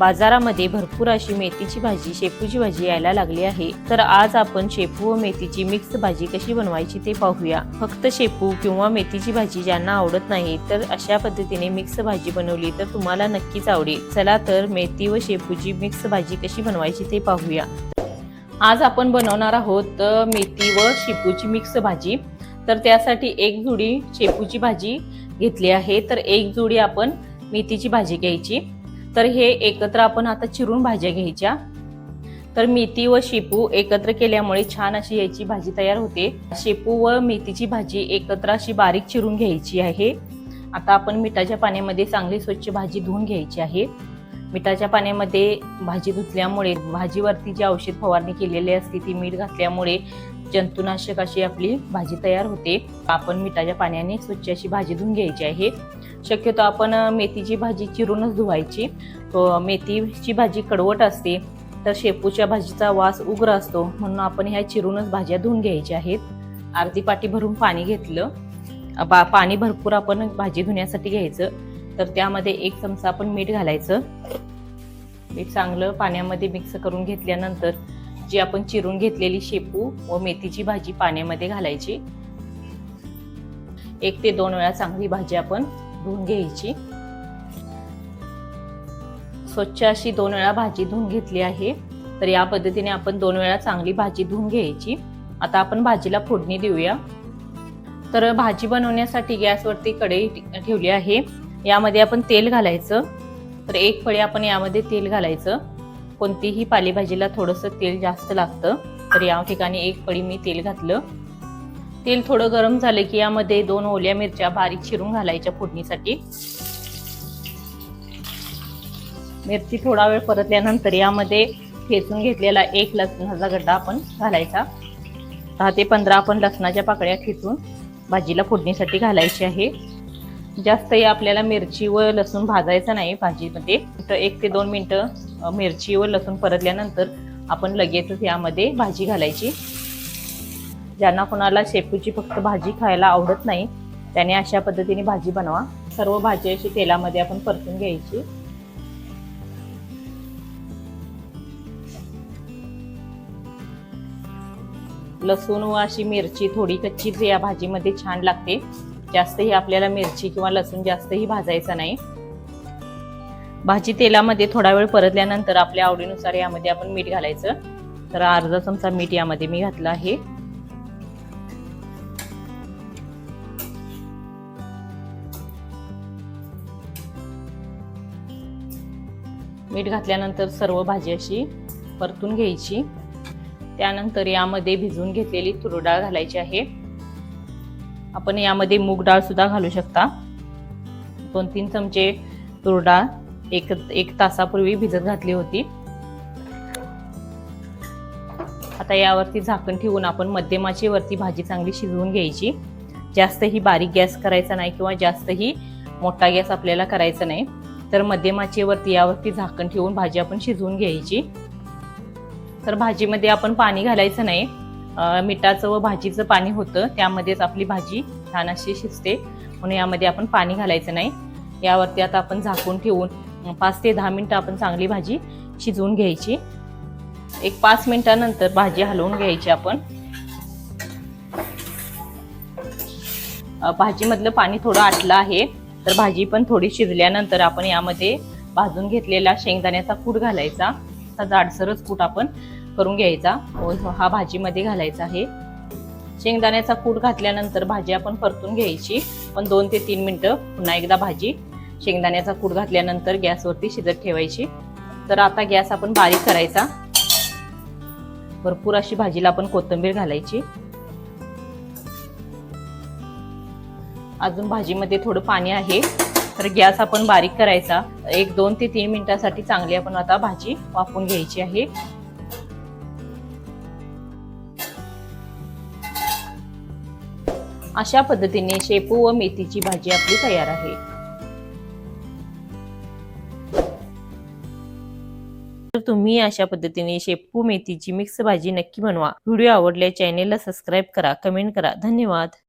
बाजारामध्ये भरपूर अशी मेथीची भाजी शेपूची भाजी यायला लागली आहे. तर आज आपण शेपू व मेथीची मिक्स भाजी कशी बनवायची ते पाहूया. फक्त शेपू किंवा मेथीची भाजी ज्यांना आवडत नाही तर अशा पद्धतीने मिक्स भाजी बनवली तर तुम्हाला नक्कीच आवडेल. चला तर मेथी व शेपूची मिक्स भाजी कशी बनवायची ते पाहूया. आज आपण बनवणार आहोत मेथी व शेपूची मिक्स भाजी. तर त्यासाठी एक जुडी शेपूची भाजी घेतली आहे. तर एक जुडी आपण मेथीची भाजी घ्यायची. तर हे एकत्र आपण आता चिरून भाज्या घ्यायच्या. तर मेथी व शेपू एकत्र केल्यामुळे छान अशी याची भाजी तयार होते. शेपू व मेथीची भाजी एकत्र अशी बारीक चिरून घ्यायची आहे. आता आपण मिठाच्या पाण्यामध्ये चांगली स्वच्छ भाजी धुवून घ्यायची आहे. मिठाच्या पाण्यामध्ये भाजी धुतल्यामुळे भाजीवरती जी औषध फवारणी केलेली असते ती मीठ घातल्यामुळे जंतुनाशक अशी आपली भाजी तयार होते. आपण मिठाच्या पाण्याने स्वच्छ अशी भाजी धुवून घ्यायची आहे. शक्यतो आपण मेथीची भाजी चिरूनच धुवायची. मेथीची भाजी कडवट असते तर शेपूच्या भाजीचा वास उग्र असतो म्हणून आपण ह्या चिरूनच भाज्या धुवून घ्यायच्या आहेत. अर्धी पाटी भरून पाणी घेतलं. बा पाणी भरपूर आपण भाजी धुण्यासाठी घ्यायचं. तर त्यामध्ये एक चमचा आपण मीठ घालायचं. मीठ चांगलं पाण्यामध्ये मिक्स करून घेतल्यानंतर जी आपण चिरून घेतलेली शेपू व मेथीची भाजी पाण्यामध्ये घालायची. एक ते दोन वेळा चांगली भाजी आपण धुवून घ्यायची. स्वच्छ अशी दोन वेळा भाजी धुवून घेतली आहे तर या पद्धतीने आपण दोन वेळा चांगली भाजी धुवून घ्यायची. आता आपण भाजीला फोडणी देऊया. तर भाजी बनवण्यासाठी गॅसवरती कढई ठेवली आहे. यामध्ये आपण तेल घालायचं. तर एक फळी आपण यामध्ये तेल घालायचं. कोणतीही पालेभाजीला थोडंसं तेल जास्त लागतं तर या ठिकाणी एक फळी मी तेल घातलं. तेल थोडं गरम झालं की यामध्ये दोन ओल्या मिरच्या बारीक चिरून घालायच्या फोडणीसाठी. मिरची थोडा वेळ परतल्यानंतर यामध्ये ठेचून घेतलेला एक लसणाचा गड्डा आपण घालायचा. दहा ते पंधरा आपण लसणाच्या पाकळ्या ठेचून भाजीला फोडणीसाठी घालायची आहे. जास्तही आपल्याला मिरची व लसूण भाजायचं नाही भाजीमध्ये. तर एक ते दोन मिनटं मिरची व लसूण परतल्यानंतर आपण लगेचच यामध्ये भाजी घालायची. ज्यांना कोणाला शेपूची फक्त भाजी खायला आवडत नाही त्याने अशा पद्धतीने भाजी बनवा. सर्व भाजी अशी तेलामध्ये आपण परतून घ्यायची. लसूण व अशी मिरची थोडी कच्चीच या भाजीमध्ये छान लागते. जास्तही आपल्याला मिरची किंवा लसूण जास्तही भाजायचा नाही. भाजी तेलामध्ये थोडा वेळ परतल्यानंतर आपल्या आवडीनुसार यामध्ये आपण मीठ घालायचं. तर अर्धा चमचा मीठ यामध्ये मी घातलं आहे. मीठ घातल्यानंतर सर्व भाजी अशी परतून घ्यायची. त्यानंतर यामध्ये भिजवून घेतलेली तुरडाळ घालायची आहे. आपण यामध्ये मूग डाळ सुद्धा घालू शकता. दोन तीन चमचे तूर डाळ एक एक तासापूर्वी भिजत घातली होती. आता यावरती झाकण ठेवून आपण मध्यमाची वरती भाजी चांगली शिजवून घ्यायची. जास्तही बारीक गॅस करायचा नाही किंवा जास्तही मोठा गॅस आपल्याला करायचा नाही. तर मध्यमाचेवरती यावरती झाकण ठेवून भाजी आपण शिजवून घ्यायची. तर भाजीमध्ये आपण पाणी घालायचं नाही. मिठाचं व भाजीचं पाणी होतं. त्यामध्येच आपली भाजी छान अशी शिजते. म्हणून यामध्ये आपण पाणी घालायचं नाही. यावरती आता आपण झाकून ठेवून पाच ते दहा मिनटं आपण चांगली भाजी शिजवून घ्यायची. एक पाच मिनिटानंतर भाजी हलवून घ्यायची आपण. भाजीमधलं पाणी थोडं आटलं आहे. तर भाजी पण थोडी शिजल्यानंतर आपण यामध्ये भाजून घेतलेला शेंगदाण्याचा कूट घालायचा. जाडसरच कूट आपण करून घ्यायचा. हा भाजीमध्ये घालायचा आहे. शेंगदाण्याचा कूट घातल्यानंतर भाजी आपण परतून घ्यायची. पण दोन ते तीन मिनटं पुन्हा एकदा भाजी. शेंगदाण्याचा कूट घातल्यानंतर गॅसवरती शिजत ठेवायची. तर आता गॅस आपण बारीक करायचा. भरपूर अशी भाजीला आपण कोथिंबीर घालायची. अजून भाजीमध्ये थोडं पाणी आहे. तर गॅस आपण बारीक करायचा. एक दोन ते तीन मिनिटासाठी चांगली आपण आता भाजी वाफून घ्यायची आहे. अशा पद्धतीने शेपू व मेथीची भाजी आपली तयार आहे. तर तुम्ही अशा पद्धतीने शेपू मेथीची मिक्स भाजी नक्की बनवा. व्हिडिओ आवडल्या चॅनेलला सबस्क्राईब करा कमेंट करा. धन्यवाद.